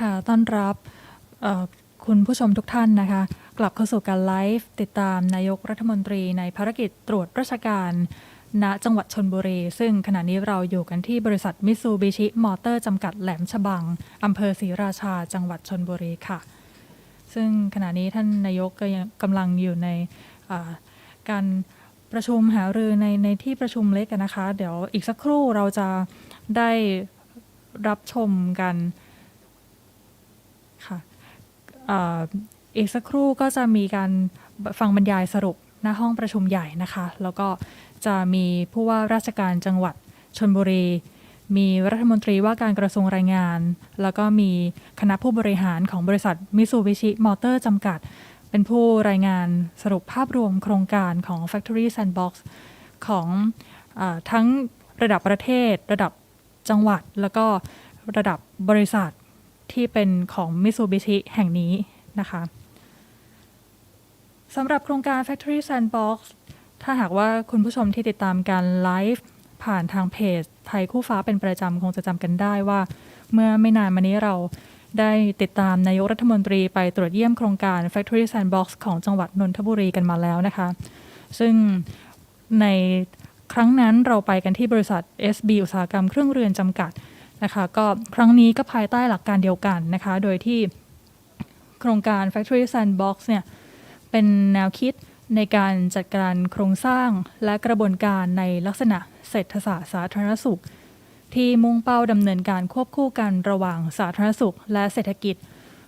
ค่ะ ต้อนรับคุณผู้ชมทุกท่านนะคะ กลับเข้าสู่การไลฟ์ติดตามนายกรัฐมนตรีในภารกิจตรวจราชการณจังหวัดชนบุรี ซึ่งขณะนี้เราอยู่กันที่บริษัทมิซูบิชิมอเตอร์จำกัดแหลมฉบังอำเภอศรีราชาจังหวัดชนบุรีค่ะ ซึ่งขณะนี้ท่านนายกก็ยังกำลังอยู่ในการประชุมหารือในในที่ประชุมเล็กนะคะ เดี๋ยวอีกสักครู่เราจะได้รับชมกัน ค่ะเอ่ออีกสักครู่ก็จะมีการฟังบรรยายสรุปหน้าห้องประชุมใหญ่นะคะ แล้วก็จะมีผู้ว่าราชการจังหวัดชนบุรี มีรัฐมนตรีว่าการกระทรวงแรงงาน แล้วก็มีคณะผู้บริหารของบริษัทมิซูบิชิมอเตอร์จำกัด เป็นผู้รายงานสรุปภาพรวมโครงการของ Factory Sandbox ของอทั้งระดับประเทศ ระดับจังหวัด แล้วก็ระดับบริษัท ที่เป็นของ Mitsubishi แห่งนี้นะคะสำหรับโครงการ Factory Sandbox ถ้าหากว่าคุณผู้ชมที่ติดตามการไลฟ์ผ่านทางเพจ ไทยคู่ฟ้าเป็นประจำคงจะจำกันได้ว่า เมื่อไม่นานมานี้เราได้ติดตามนายกรัฐมนตรีไปตรวจเยี่ยมโครงการ Factory Sandbox ของจังหวัดนนทบุรีกันมาแล้วนะคะ ซึ่งในครั้งนั้นเราไปกันที่บริษัท SB อุตสาหกรรมเครื่องเรือนจำกัด นะคะก็ครั้งนี้ก็ภายใต้หลักการเดียวกันนะคะ โดยที่โครงการ Factory Sandbox เนี่ยเป็นแนวคิดในการจัดการโครงสร้างและกระบวนการในลักษณะเศรษฐศาสตร์สาธารณสุข ที่มุ่งเป้าดำเนินการควบคู่กันระหว่างสาธารณสุขและเศรษฐกิจ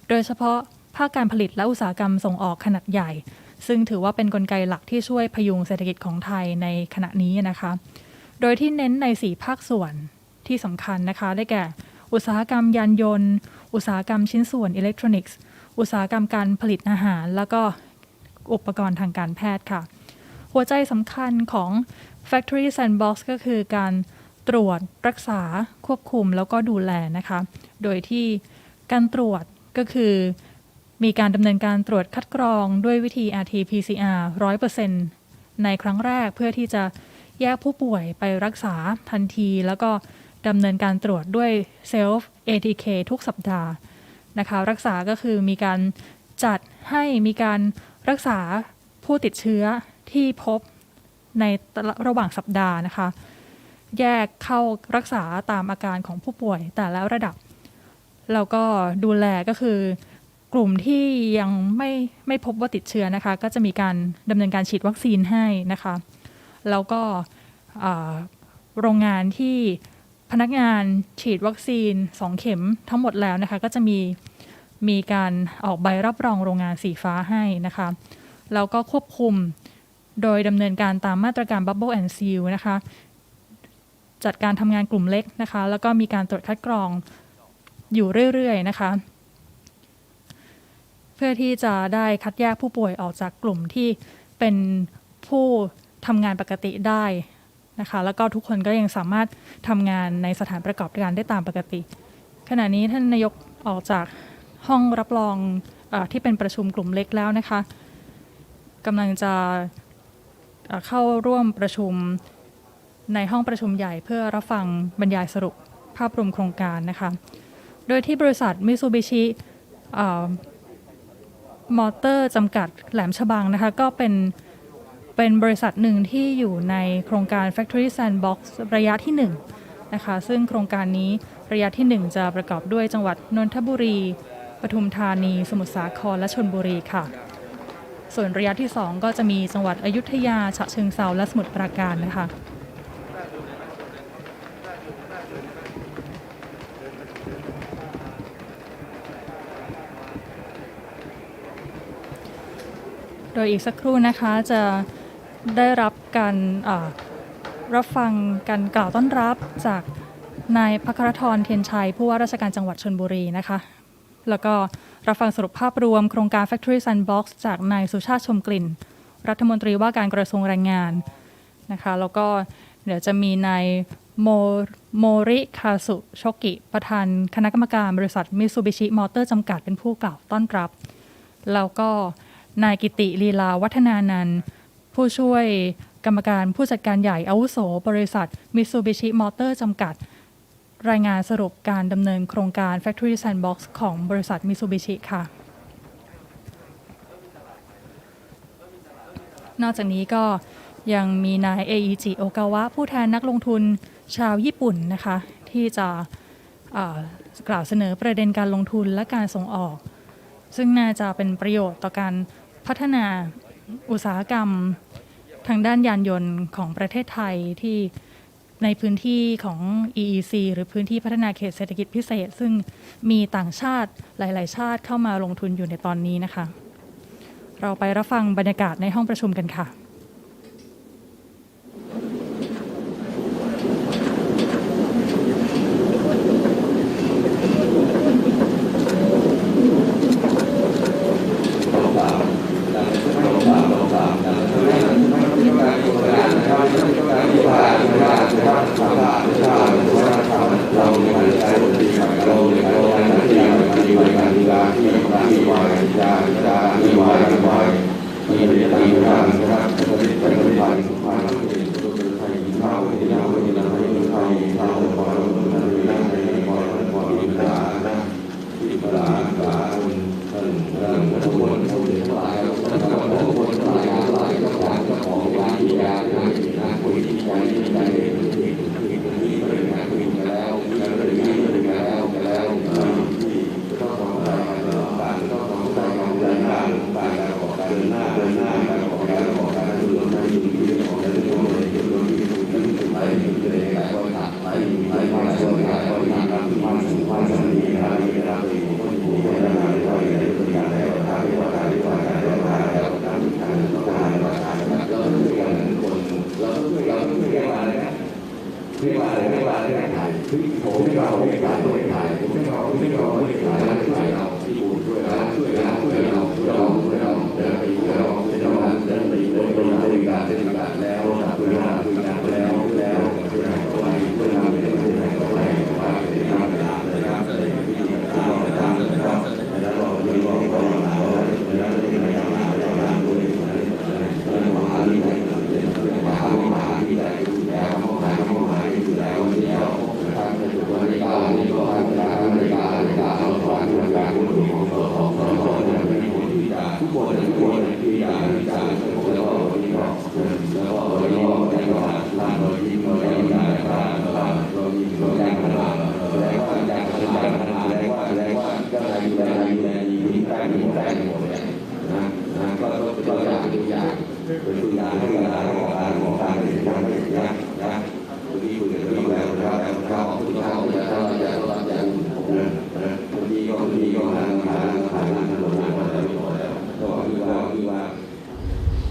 โดยเฉพาะภาคการผลิตและอุตสาหกรรมส่งออกขนาดใหญ่ ซึ่งถือว่าเป็นนกลไกหลักที่ช่วยพยุงเศรษฐกิจของไทยในขณะนี้นะคะ โดยที่เน้นใน 4 ภาคส่วน ที่สำคัญนะคะ ได้แก่ อุตสาหกรรมยานยนต์ อุตสาหกรรมชิ้นส่วนอิเล็กทรอนิกส์ อุตสาหกรรมการผลิตอาหาร แล้วก็อุปกรณ์ทางการแพทย์ค่ะ หัวใจสำคัญของ Factory Sandbox ก็คือการตรวจรักษาควบคุมแล้วก็ดูแลนะคะ โดยที่การตรวจก็คือมีการดำเนินการตรวจคัดกรองด้วยวิธี RT-PCR 100%ในครั้งแรกเพื่อที่จะแยกผู้ป่วยไปรักษาทันที แล้วก็ ดำเนินการตรวจด้วยเซลฟ์ ATK ทุกสัปดาห์นะคะ รักษาก็คือมีการจัดให้มีการรักษาผู้ติดเชื้อที่พบในระหว่างสัปดาห์นะคะ แยกเข้ารักษาตามอาการของผู้ป่วยแต่ละระดับ แล้วก็ดูแลก็คือกลุ่มที่ยังไม่ไม่พบว่าติดเชื้อนะคะ ก็จะมีการดำเนินการฉีดวัคซีนให้นะคะ แล้วก็โรงงานที่ พนักงานฉีดวัคซีน 2 เข็มทั้งหมดแล้วนะคะ ก็จะมีมีการออกใบรับรองโรงงานสีฟ้าให้นะคะ แล้วก็ควบคุมโดยดำเนินการตามมาตรการ Bubble and Seal นะคะ จัดการทำงานกลุ่มเล็กนะคะ แล้วก็มีการตรวจคัดกรองอยู่เรื่อยๆนะคะ เพื่อที่จะได้คัดแยกผู้ป่วยออกจากกลุ่มที่เป็นผู้ทำงานปกติได้ นะคะ แล้วก็ทุกคนก็ยังสามารถทำงานในสถานประกอบการได้ตามปกติ ขณะนี้ท่านนายกออกจากห้องรับรองอที่เป็นประชุมกลุ่มเล็กแล้วนะคะกำลังจะเข้าร่วมประชุมในห้องประชุมใหญ่เพื่อรับฟังบรรยายสรุปภาพรวมโครงการนะคะ โดยที่บริษัทมิซูบิชิมอเตอร์จำกัดแหลมฉบังนะคะก็เป็น เป็นบริษัทหนึ่งที่อยู่ในโครงการ Factory Sandbox ระยะที่1นะคะซึ่งโครงการนี้ระยะที่ 1 จะประกอบด้วยจังหวัดนนทบุรี ปทุมธานี สมุทรสาคร และชนบุรีค่ะ ส่วนระยะที่ 2 ก็จะมีจังหวัดอยุธยา ฉะเชิงเซาและสมุทรปราการนะคะโดยอีกสักครู่นะคะจะ ได้รับการรับฟังการกล่าวต้อนรับจากนายพัครทรเทียนชัย ผู้ว่าราชการจังหวัดชนบุรีนะคะ แล้วก็รับฟังสรุปภาพรวมโครงการ Factory Sandbox จากนายสุชาติชมกลิ่น รัฐมนตรีว่าการกระทรวงแรงงานนะคะ แล้วก็เดี๋ยวจะมีนายโมโมริคาสุโชกิ ประธานคณะกรรมการบริษัทมิ t ูบิชิมอเตอร์จำกัดเป็นผู้กล่าวต้อนรับ แล้วก็นายกิติลีลาวัฒนานันท์ ผู้ช่วยกรรมการผู้จัดการใหญ่อาวุโส บริษัทมิ t ูบิชิมอเตอร์จำกัด รายงานสรุปการดำเนินโครงการ Factory Sandbox ของบริษัท Mitsubishi ค่ะ นอกจากนี้ก็ยังมีนายเออิจิโอกาวะ ผู้แทนนักลงทุนชาวญี่ปุ่นนะคะ ที่จะกล่าวเสนอประเด็นการลงทุนและการส่งออก ซึ่งน่าจะเป็นประโยชน์ต่อการพัฒนา อุตสาหกรรมทางด้านยานยนต์ของประเทศไทยที่ในพื้นที่ของ EEC หรือพื้นที่พัฒนาเขตเศรษฐกิจพิเศษ ซึ่งมีต่างชาติหลาย ๆ ชาติเข้ามาลงทุนอยู่ในตอนนี้นะคะ เราไปรับฟังบรรยากาศในห้องประชุมกันค่ะ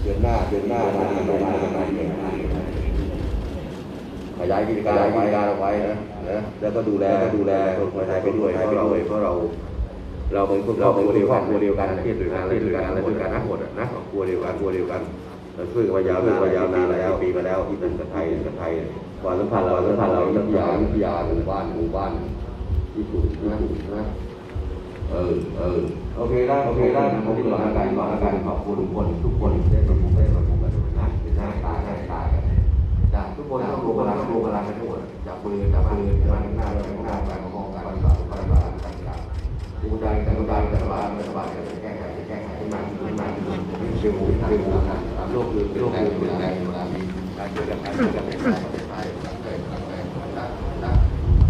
เดือนหน้าเดือนหน้ามาไปมาไปขยายกิจการกิจการเอาไว้นะนะแล้วก็ดูแลดูแลคนไทยไปด้วยเพราะเราเพราะเรา เราเป็นเราเป็นครอบครัวเดียวกันที่ด้วยกันที่ด้วยกันและด้วยกันทั้งหมดนะครอบครัวเดียวกันครัวเดียวกันเราช่วยกันมายาวนานมายาวนานแล้วปีมาแล้วที่เป็นกับไทยกับไทยความสัมพันธ์เราสัมพันธ์เราวิทยาวิทยาหมู่บ้านหมู่บ้านญี่ปุ่นนะนะเออเออโอเคได้โอเคได้ผมก่อนละกันก่อนละกันขอบคุณทุกคนทุกคนได้ประชุมได้ประชุมกันนะเป็นหน้าตาหน้าตากันนะทุกคนต้องรวมพลังรวมพลังกันทั้งหมดจับมือจับมือมันหน้าเราหน้าางๆดูได้แต่ดูได้แต่ว่ารัฐบาลจะแก้ไขจะแก้ไขให้มันให้มันเร็วเร็วนะโลกเร็วโลกเร็วเปลี่แลงเวมีการเกิดการเกิดการเปลี่ยนแปลงประเทศไทยการเกิดการเปลี่ยนแปลงนะนะ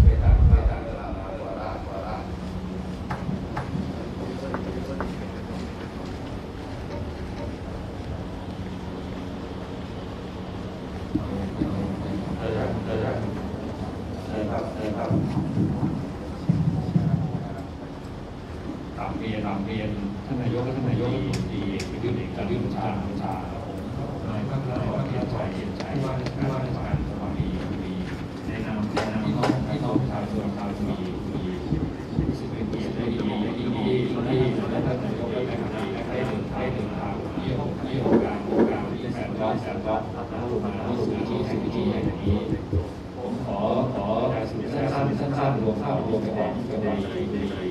ไม่ต่างไม่ต่างเวลาเวลาเวลาตาม เรียนท่านนายกและท่านนายกรัฐมนตรีประยุทธ์เอกประยุทธ์ชาญชาครับผมนายก็นายก็เทียนชัยเทียนชัยว่าว่าราชการจังหวัดมีมีแนะนำแนะนำพี่น้องพี่น้องประชาชนชาวมีมีรู้สึกเป็นเกียรติได้ดีได้ดีที่ที่และท่านนายกและท่านนายกได้เดินทางเดินทางเยี่ยมเยี่ยมการโครงการที่แสนร้อยแสนร้อยแล้วลงมาที่สู่ที่แห่งที่แห่งนี้ผมขอขอสั้นๆสั้นๆรวมภาพรวมของคดีคดีน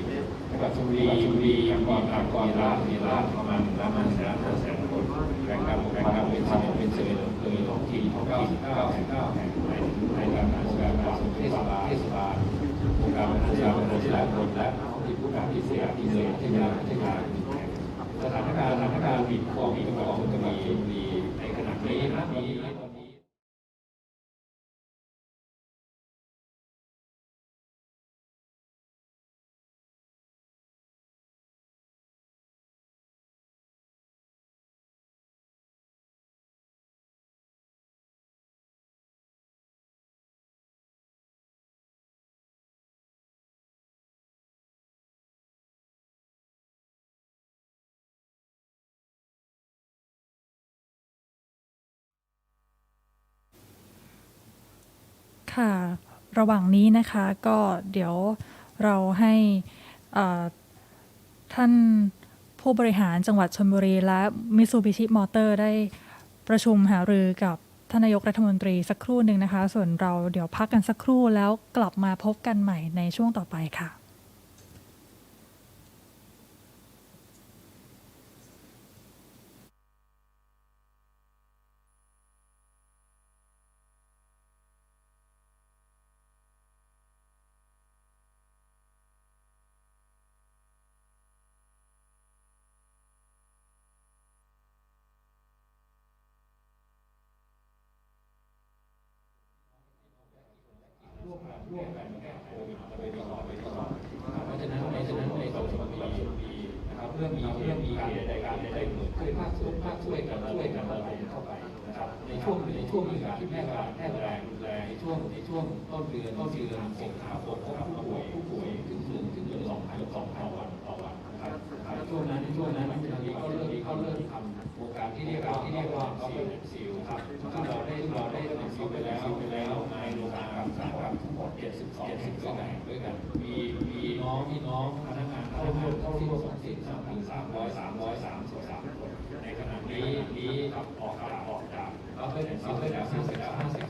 ะครับชลบุรีชลบุรีมีประชากรล้านมีล้านประมาณประมาณแสนห้าแสนคนแบ่งกรรมแบ่งกรรมเป็นสิบเป็นเซอร์เคยท้องถิ่นเก้าสิบเก้าสิบเก้าแห่งในในการงานการงานเทศบาลเทศบาลหลายคนและที่ผู้การที่เสียที่เสียที่ยาที่ยาส ค่ะ ระหว่างนี้นะคะก็เดี๋ยวเราให้ท่านผู้บริหารจังหวัดชลบุรี และมิ t ซูบิชิมอเตอร์ได้ประชุมหารือกับท่านนายกรัฐมนตรีสักครู่หนึ่งนะคะ ส่วนเราเดี๋ยวพักกันสักครู่แล้วกลับมาพบกันใหม่ในช่วงต่อไปค่ะ เรื่องมีเรื่องมีการในการใดเกิดขึ้นภาคส่วนภาคช่วยกันช่วยกันอะไรเข้าไปนะครับในช่วงในช่วงมีกาที่แพร่ระบาดแพร่แรงรุนแรงในช่วงในช่วงต้นเดือนต้นเดือนสิงหาคมพบผู้ป่วยผู้ป่วยถึงถึงถึงถึงสองพันสองพันวันต่อวันนะครับในช่วงนั้นในช่วงนั้นมันจะมีก็เริ่มเขาเริ่มทำ โครงการที่เรียกว่าที่เรียกว่าก็เป็นสิวครับซึ่งเราได้เราได้ทำสิวไปแล้วไปแล้วในโรงงานกับสาขาทั้งหมด72 72แห่งด้วยกัน มีมีน้องพี่น้องพนักงานเข้าร่วมเข้าร่วมสองสิบสามถึงสามร้อยสามร้อยสามสิบสามคนในขณะนี้นี้ครับออกกระออกจากเราเคยได้ซีลไปแล้ว53 53แห่งเหลือ